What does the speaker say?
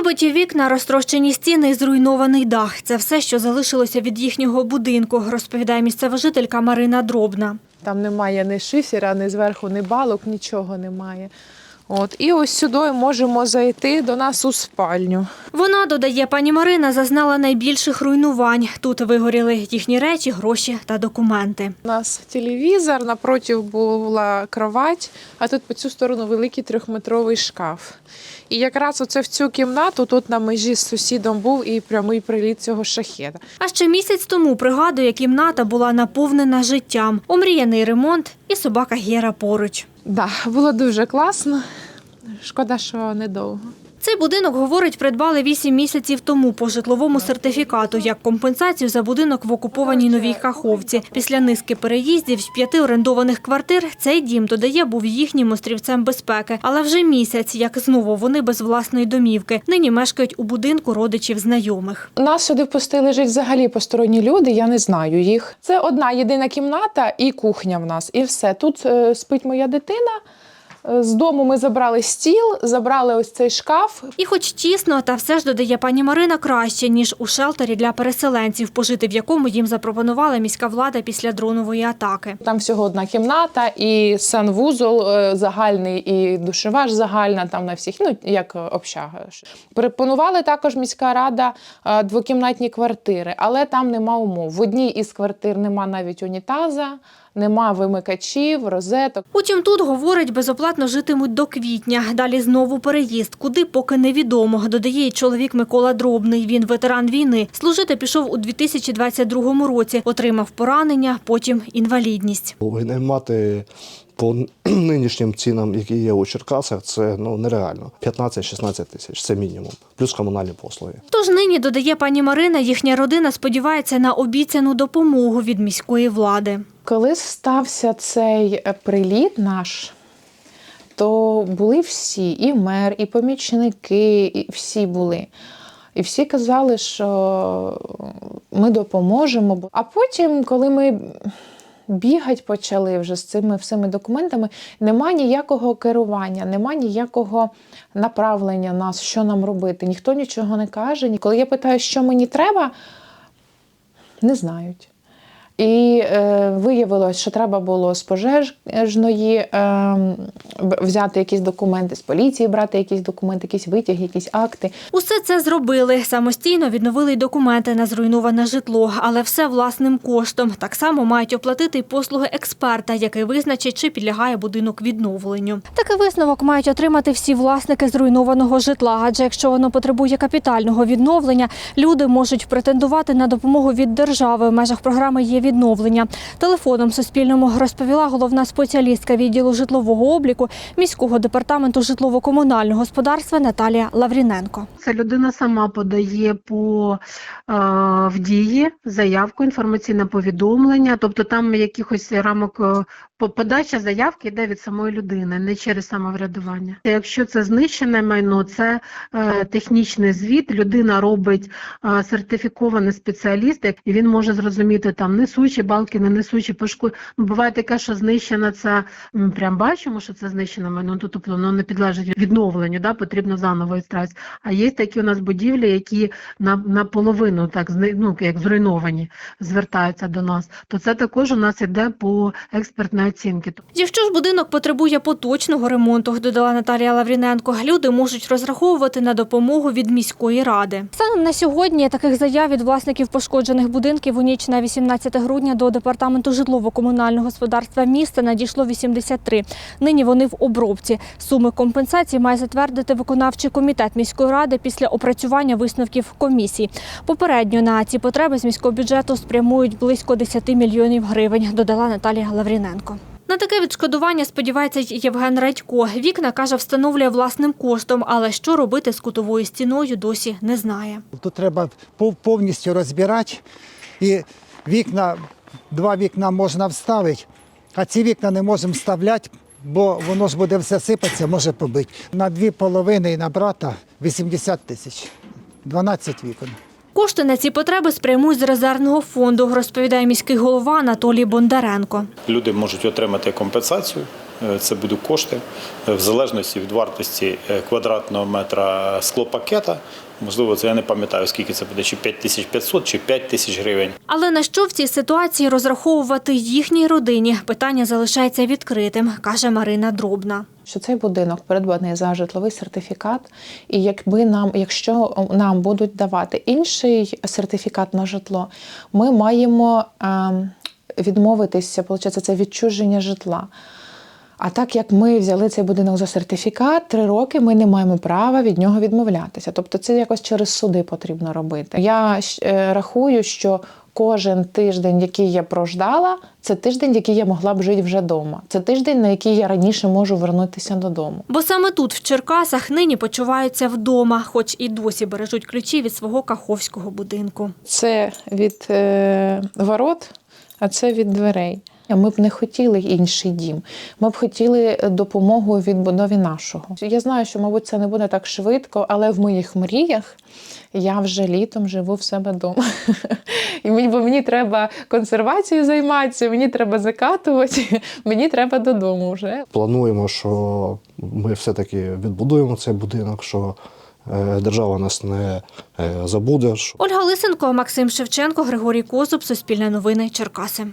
Вибиті вікна, розтрощені стіни і зруйнований дах. Це все, що залишилося від їхнього будинку, розповідає місцева жителька Марина Дробна. Там немає ні шифера, ні зверху, ні балок, нічого немає. От. І ось сюди можемо зайти до нас у спальню. Вона, додає пані Марина, зазнала найбільших руйнувань. Тут вигоріли їхні речі, гроші та документи. У нас телевізор, напроти була кровать, а тут по цю сторону великий трьохметровий шкаф. І якраз оце в цю кімнату тут на межі з сусідом був і прямий приліт цього шахеда. А ще місяць тому, пригадує, кімната була наповнена життям. Омріяний ремонт і собака Гера поруч. Да, було дуже класно. Шкода, що недовго. Цей будинок, говорить, придбали 8 місяців тому по житловому сертифікату як компенсацію за будинок в окупованій Новій Каховці. Після низки переїздів з п'яти орендованих квартир цей дім, додає, був їхнім острівцем безпеки. Але вже місяць, як знову вони без власної домівки. Нині мешкають у будинку родичів знайомих. Нас сюди впустили жити взагалі посторонні люди, я не знаю їх. Це одна єдина кімната і кухня в нас, і все. Тут е, спить моя дитина. З дому ми забрали стіл, забрали ось цей шкаф. І хоч тісно, та все ж додає пані Марина краще, ніж у шелтері для переселенців, пожити в якому їм запропонувала міська влада після дронової атаки. Там всього одна кімната, і санвузол е, загальний, і душева ж загальна, там на всіх, ну як общага. Пропонували також міська рада е, двокімнатні квартири, але там нема умов. В одній із квартир нема навіть унітаза, нема вимикачів, розеток. Утім, тут, говорить, безоплатно житимуть до квітня. Далі знову переїзд, куди поки невідомо, додає й чоловік Микола Дробний. Він ветеран війни. Служити пішов у 2022 році, отримав поранення, потім інвалідність. Винаймати по нинішнім цінам, які є у Черкасах, це ну нереально. 15-16 тисяч це мінімум, плюс комунальні послуги. Тож нині, додає пані Марина, їхня родина сподівається на обіцяну допомогу від міської влади. Коли стався цей приліт наш, то були всі, і мер, і помічники, і всі були. І всі казали, що ми допоможемо. А потім, коли ми бігати почали вже з цими всіми документами, нема ніякого керування, нема ніякого направлення нас, що нам робити. Ніхто нічого не каже. Коли я питаю, що мені треба, не знають. І е, виявилось, що треба було з пожежної е, взяти якісь документи, з поліції брати якісь документи, якісь витяги, якісь акти. Усе це зробили. Самостійно відновили й документи на зруйноване житло, але все власним коштом. Так само мають оплатити й послуги експерта, який визначить, чи підлягає будинок відновленню. Такий висновок мають отримати всі власники зруйнованого житла. Адже якщо воно потребує капітального відновлення, люди можуть претендувати на допомогу від держави в межах програми є відновлення. Телефоном Суспільному розповіла головна спеціалістка відділу житлового обліку міського департаменту житлово-комунального господарства Наталія Лавріненко. Це людина сама подає по е, в дії заявку, інформаційне повідомлення, тобто там якихось рамок е, подача заявки йде від самої людини, не через самоврядування. Якщо це знищене майно, це е, технічний звіт. Людина робить е, сертифікований спеціаліст, і він може зрозуміти там несучі балки, не несучі пошку. Ну, буває таке, що знищена це м, прям бачимо, що це знищене майно, то тобто воно не підлежить відновленню, да, потрібно заново істраць. А є такі у нас будівлі, які на наполовину так ну, як зруйновані, звертаються до нас. То це також у нас іде по експертній оцінці. Якщо ж будинок потребує поточного ремонту, додала Наталія Лавріненко, люди можуть розраховувати на допомогу від міської ради. Станом на сьогодні таких заяв від власників пошкоджених будинків у ніч на 18 грудня до департаменту житлово-комунального господарства міста надійшло 83. Нині вони в обробці. Суми компенсації має затвердити виконавчий комітет міської ради після опрацювання висновків комісії. Попередньо на ці потреби з міського бюджету спрямують близько 10 мільйонів гривень, додала Наталія Лавріненко. На таке відшкодування сподівається Євген Радько. Вікна каже, встановлює власним коштом, але що робити з кутовою стіною, досі не знає. Тут треба повністю розбирати. І вікна, два вікна можна вставити, а ці вікна не можемо вставляти, бо воно ж буде все сипатися, може побити. На дві половини і на брата 80 тисяч, 12 вікон. Кошти на ці потреби спрямують з резервного фонду, розповідає міський голова Анатолій Бондаренко. Люди можуть отримати компенсацію це будуть кошти е, в залежності від вартості е, квадратного метра склопакета. Можливо, це я не пам'ятаю, скільки це буде, чи 5500, чи 5 тисяч гривень. Але на що в цій ситуації розраховувати їхній родині? Питання залишається відкритим, каже Марина Дробна. що цей будинок передбаний за житловий сертифікат, і якби нам, якщо нам будуть давати інший сертифікат на житло, ми маємо ем, відмовитися, виходить, це відчуження житла. А так як ми взяли цей будинок за сертифікат, три роки ми не маємо права від нього відмовлятися. Тобто це якось через суди потрібно робити. Я е, рахую, що кожен тиждень, який я прождала, це тиждень, який я могла б жити вже вдома. Це тиждень, на який я раніше можу вернутися додому. Бо саме тут, в Черкасах, нині почуваються вдома, хоч і досі бережуть ключі від свого каховського будинку. Це від е, ворот, а це від дверей. Ми б не хотіли інший дім. Ми б хотіли допомогу у відбудові нашого. Я знаю, що, мабуть, це не буде так швидко, але в моїх мріях я вже літом живу в себе вдома. І мені, бо мені треба консервацією займатися, мені треба закатувати, мені треба додому вже. Плануємо, що ми все-таки відбудуємо цей будинок, що е, держава нас не е, забуде. Ольга Лисенко, Максим Шевченко, Григорій Козуб, Суспільне новини, Черкаси.